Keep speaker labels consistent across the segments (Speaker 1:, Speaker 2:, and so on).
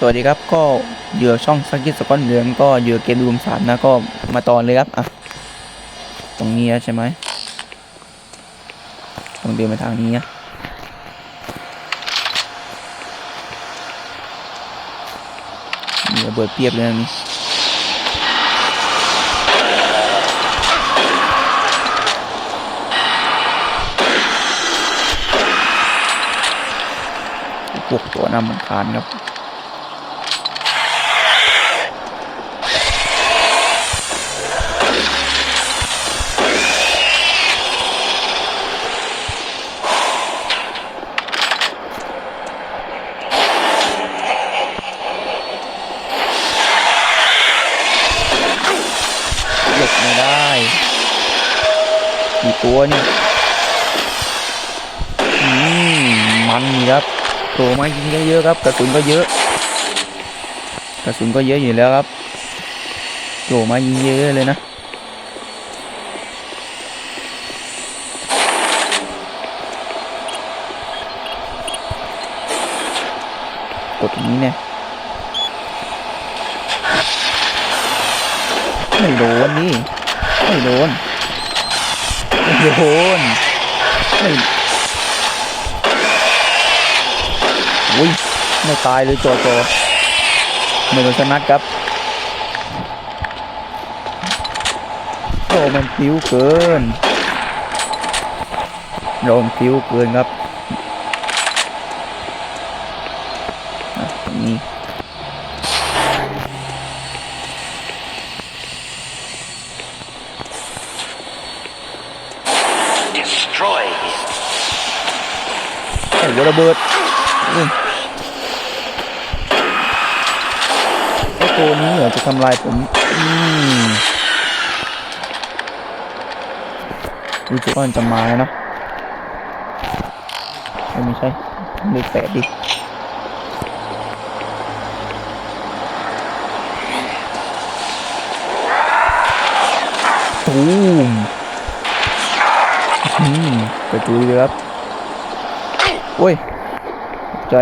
Speaker 1: สวัสดีครับก็เหยื่อช่องสกกิสก้อนเหลืองก็เหยื่อเกมรูมสามนะก็มาตอนเลยครับอะตรงนี้นะใช่ไหมต้องเดินไปทางนี้นะมีระเบิดเปียบเลยนะนี่พวกตัวน้ำมันคานครับ หลบไม่ได้กี่ ตัวเนี่ยมันครับโผล่มายิงเยอะๆครับกระสุนก็เยอะ กระสุนก็เยอะอยู่แล้วครับโผล่มายิงเยอะเลยนะกดนี้เนี่ยไม่โดนนี่ไม่โดน โดนไม่อุ้ยไม่ตายเลยโจโจไม่โดนชนัดครับ โอ้มันผิวเกินโดนผิวเกินครับนี้ โอ้โหระเบิดอุ้ยไอตัวนี้เหรอจะทำลายผมอืมรู้สึกว่ามันจะมาแล้วนะไม่ใช่เลขแปดดิตูมอืมไปจุยเลยครับ โอ้ยตกใจ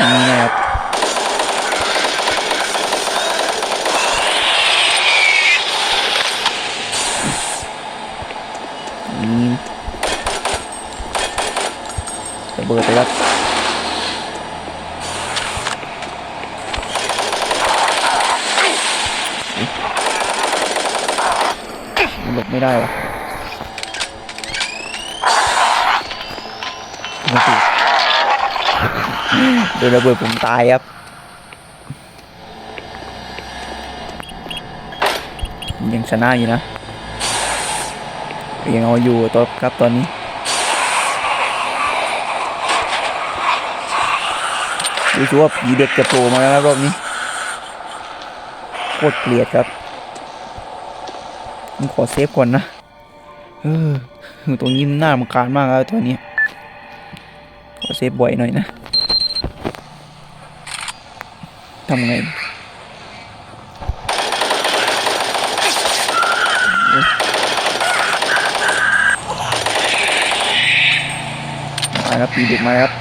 Speaker 1: ทางนี้นะครับ นี่ระเบิด ไปครับมันหลบไม่ได้วะม่ถูกโดนระเบิดผมตายครับ ยังชนะอยู่นะ ยังเอาอยู่ตัวครับตอนนี้รู้สึกว่าผีเด็กจะโผล่มาแล้วรอบนี้โคตรเกลียดครับ ผมขอเซฟก่อนนะ เออตรงนี้มันน่ารำคาญมากแล้วตัวนี้ ขอเซฟบ่อยหน่อยนะทำไงมาครับปีเด็กมาครับ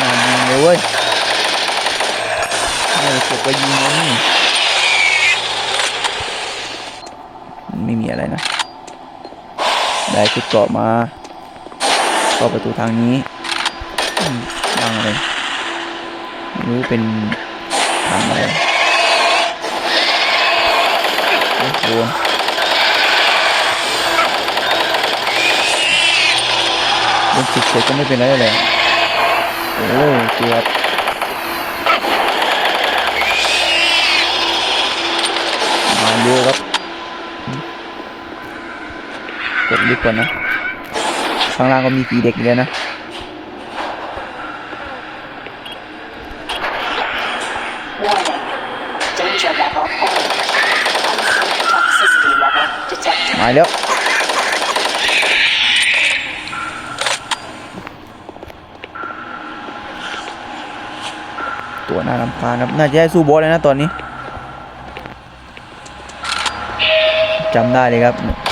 Speaker 1: มายิงเลยเว้ยไม่เก็บไปยิงแล้วนี่ ไม่มีอะไรนะ ได้ชุดเกาะมาเข้าประตูทางนี้อืมทางอะไรไม่รู้เป็นทางอะไรโอ้โหโดนจิกเสร็จก็ไม่เป็นไรเลยโอ้เกือบมาเยอะครับ กดลิฟต์ก่อนนะ ข้างล่างก็มีผีเด็กอยู่เลยนะมาแล้วตัวหน้าลำพานครับน่าจะให้สู้โบสเลยนะตอนนี้จำได้เลยครับ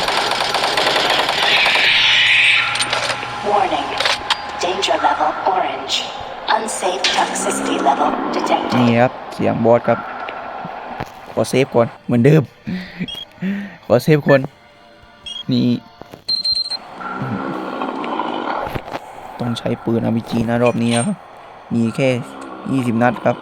Speaker 1: นี่ครับ เสียงบอสครับ ขอเซฟก่อนเหมือนเดิม ขอเซฟคนนี่ต้องใช้ปืน RPG นะรอบนี้นะครับ มีแค่20นัดครับ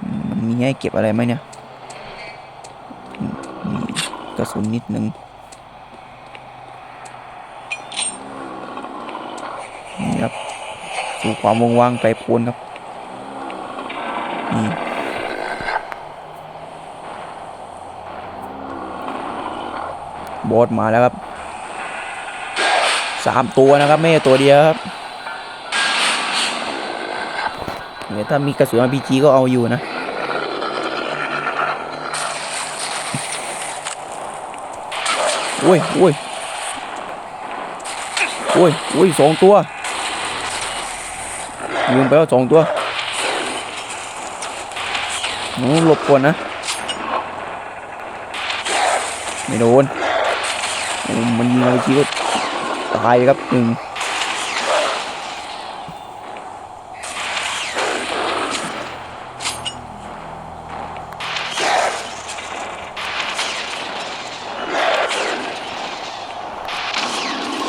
Speaker 1: มมีให้เก็บอะไรไหมเนี่ย มีกระสุนนิดนึง นี่ครับูความวงว่างไกลโพ้นครับนี่บอสมาแล้วครับสามตัวนะครับไม่ตัวเดียวครับเดี๋ยวถ้ามีกระสุน RPG ก็เอาอยู่นะโอ้ยโอ้ยโอ้ยโอ้ยสองตัว ลืมไปว่าสองตัวหนูหลบก่อนนะ ไม่โดน มันยิงอะไรทีก็ตายครับหนึ่ง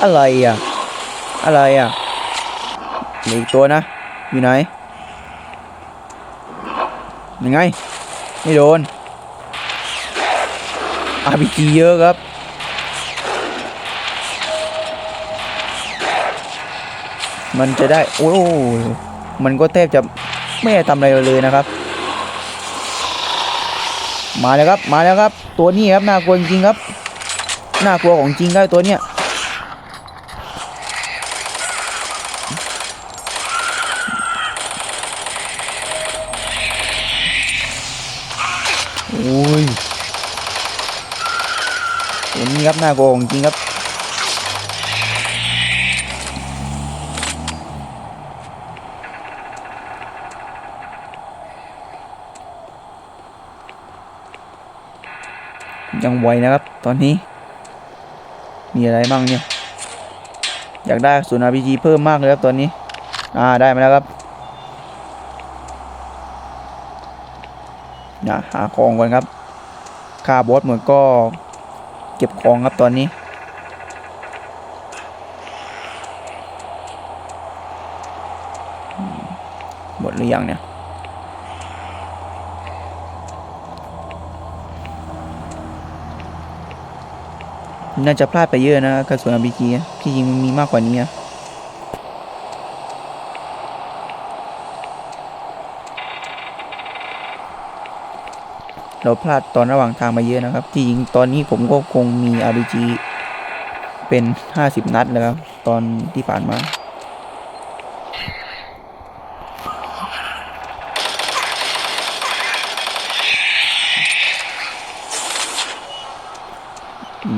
Speaker 1: อะไรอะ อะไรอะ เหลืออีกตัวนะ อยู่ไหนยังไง ไม่โดน RPG เยอะครับ มันจะได้ โอ้ยมันก็แทบจะไม่ได้ทำอะไรเลยนะครับ มาแล้วครับ มาแล้วครับ ตัวนี้ครับ น่ากลัวจริงครับ น่ากลัวของจริงครับตัวเนี้ย ยตัวนี้ครับหน่าโกงจริงครับยังไวนะครับ ตอนนี้ มีอะไรบ้างเนี่ย อยากได้ศูนย์ RPG เพิ่มมากเลยครับตอนนี้ อ่าได้มาแล้วครับ นะหาของก่อนครับค่าบอสหมดก็เก็บของครับตอนนี้ หมดหรือยังเนี่ยน่าจะพลาดไปเยอะนะกระสุน RPG อะที่จริงมันมีมากกว่านี้อะ เราพลาดตอนระหว่างทางมาเยอะนะครับ ที่จริงตอนนี้ผมก็คงมี RPG เป็น 50 นัดแล้วครับ ตอนที่ผ่านมา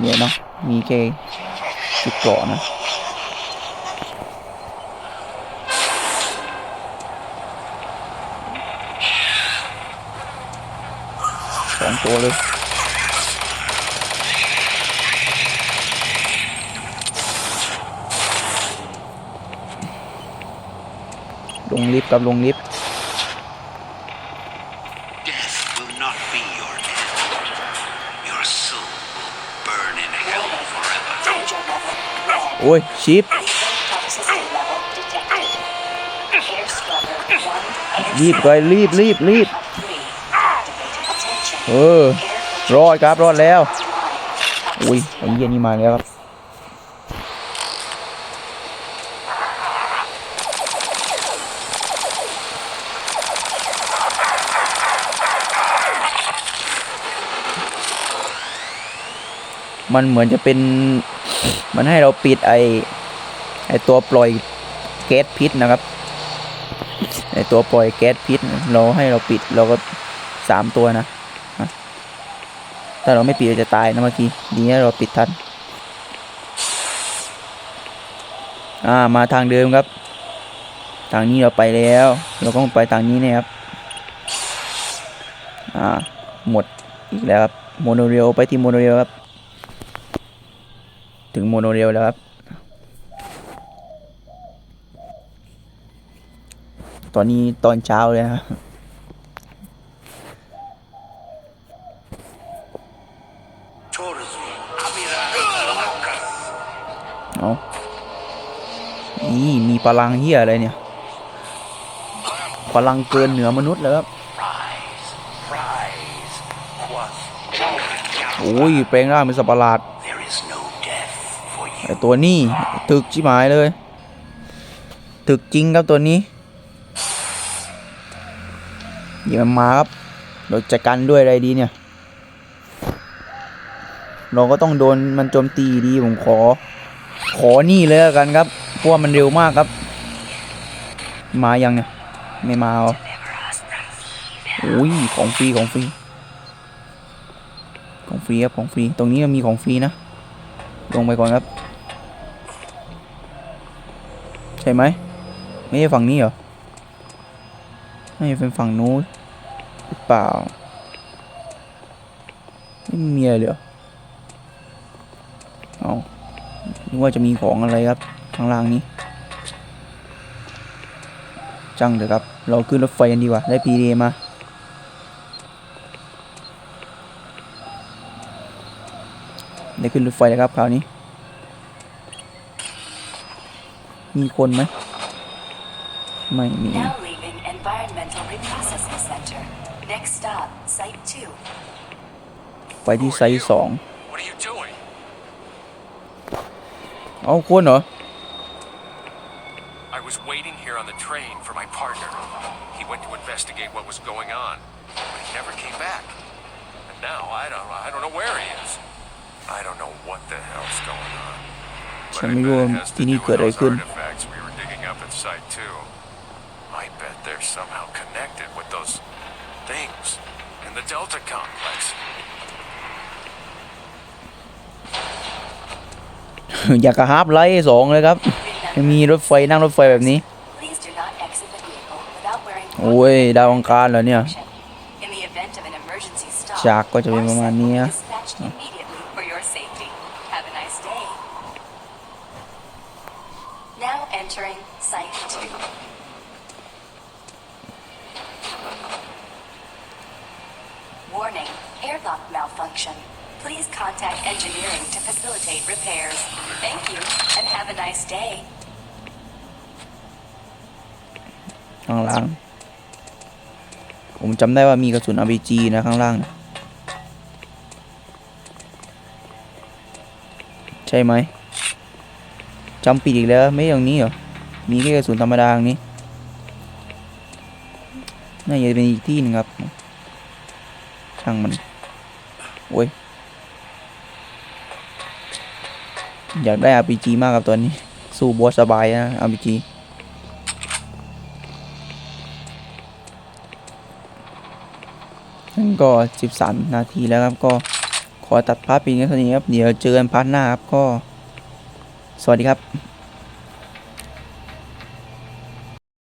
Speaker 1: เนี่ยเนาะมีแค่สิบเกราะนะ สอง ตัวเลยลงลิฟต์กับลงลิฟต์
Speaker 2: Death will not be your end. Your soul will burn in hell forever.
Speaker 3: Danger level red.
Speaker 1: โอ้ยชิป
Speaker 3: Unsafe toxicity level detected. Air scrubber one. Air
Speaker 1: รีบเลยรีบรีบรีบ เออ รอดครับ รอดแล้ว อุ้ยไอ้เหี้ยนี่มาแล้วครับ มันเหมือนจะเป็น มันให้เราปิดไอไอตัวปล่อยแก๊สพิษนะครับไอตัวปล่อยแก๊สพิษ เราให้เราปิดเราก็สามตัวนะ ถ้าเราไม่ปิดเราจะตายนะเมื่อกี้ดีนะเราปิดทันอ่ามาทางเดิมครับ ทางนี้เราไปแล้ว เราก็ไปทางนี้นะครับอ่าหมดอีกแล้วครับโมโนเรลไปที่โมโนเรลครับ ถึงโมโนเรลแล้วครับ ตอนนี้ตอนเช้าเลยนะครับ ลังเฮียอะไรเนี่ยพลังเกินเหนือมนุษย์เลยครับโอ้ยแปลงร่างเป็นสัตว์ประหลาดไอตัวนี้ถึกชิบหายเลยถึกจริงครับตัวนี้ย่ามันมาครับเราจะกันด้วยอะไรดีเนี่ย เราก็ต้องโดนมันโจมตีดีผมขอ ขอนี่เลยแล้วกันครับ เพราะว่ามันเร็วมากครับ มายังเนี่ยไม่มาอุ้ยของฟรีของฟรีของฟรีครับของฟรีตรงนี้มีของฟรีนะ ลงไปก่อนครับ ใช่ไหมไม่ใช่ฝั่งนี้เหรอไม่เป็นฝั่งนู้นหรือเปล่าไม่มีอะไรเลยเหรอเอานึกว่าจะมีของอะไรครับ ข้างล่างนี้ จังเถอะครับ เราขึ้นรถไฟกันดีกว่า ได้พีดีมา ได้ขึ้นรถไฟแล้วครับคราวนี้ มีคนไหม ไม่มี
Speaker 3: Now leaving Environmental Reprocessing Center. Next stop, Site 2.
Speaker 1: ไปที่ไซส์สอง
Speaker 4: What are you doing?
Speaker 1: เอาคนเหรอ
Speaker 4: on the train for my partner. He went to investigate what was going on, but he never came back. And now I don't I don't know where he is. I don't know what the hell's going on. But
Speaker 1: ฉัน
Speaker 4: I
Speaker 1: ไม่
Speaker 4: bet
Speaker 1: รู้ว่า
Speaker 4: it has to
Speaker 1: ที่
Speaker 4: do
Speaker 1: นี่
Speaker 4: with
Speaker 1: เกิดอะไร
Speaker 4: those
Speaker 1: ขึ้น
Speaker 4: artifacts we were digging up at Site 2. I bet they're somehow connected with those things in the Delta complex.
Speaker 1: อยากกระฮาบไลท์สองเลยครับ ยังมีรถไฟนั่งรถไฟแบบนี้ โอ้ยดาวอังคารเหรอเนี่ย
Speaker 3: In the event of an emergency stop,
Speaker 1: จากก็จะเป็นประมาณนี้นะ
Speaker 3: dispatched immediately for your safety. Have a nice day. Now entering Site 2. Warning, airlock malfunction. Please contact engineering to facilitate repairs. Thank you, and have a nice day.
Speaker 1: ข้างล่าง ผมจำได้ว่ามีกระสุน RPG นะข้างล่างใช่ไหมจำปิดอีกแล้วไม่อย่างนี้เหรอ มีแค่กระสุนธรรมดาอย่างนี้น่าจะเป็นอีกที่หนึงครับ ช่างมัน โอ้ย อยากได้ RPG มากครับตัวนี้ สู้บอสสบายนะ RPG นั่นก็ 13 นาทีแล้วครับก็ขอตัดภาร์ทเพียงแค่เท่านี้ครับ เดี๋ยวเจอกันพาร์ทหน้าครับก็ สวัสดีครับ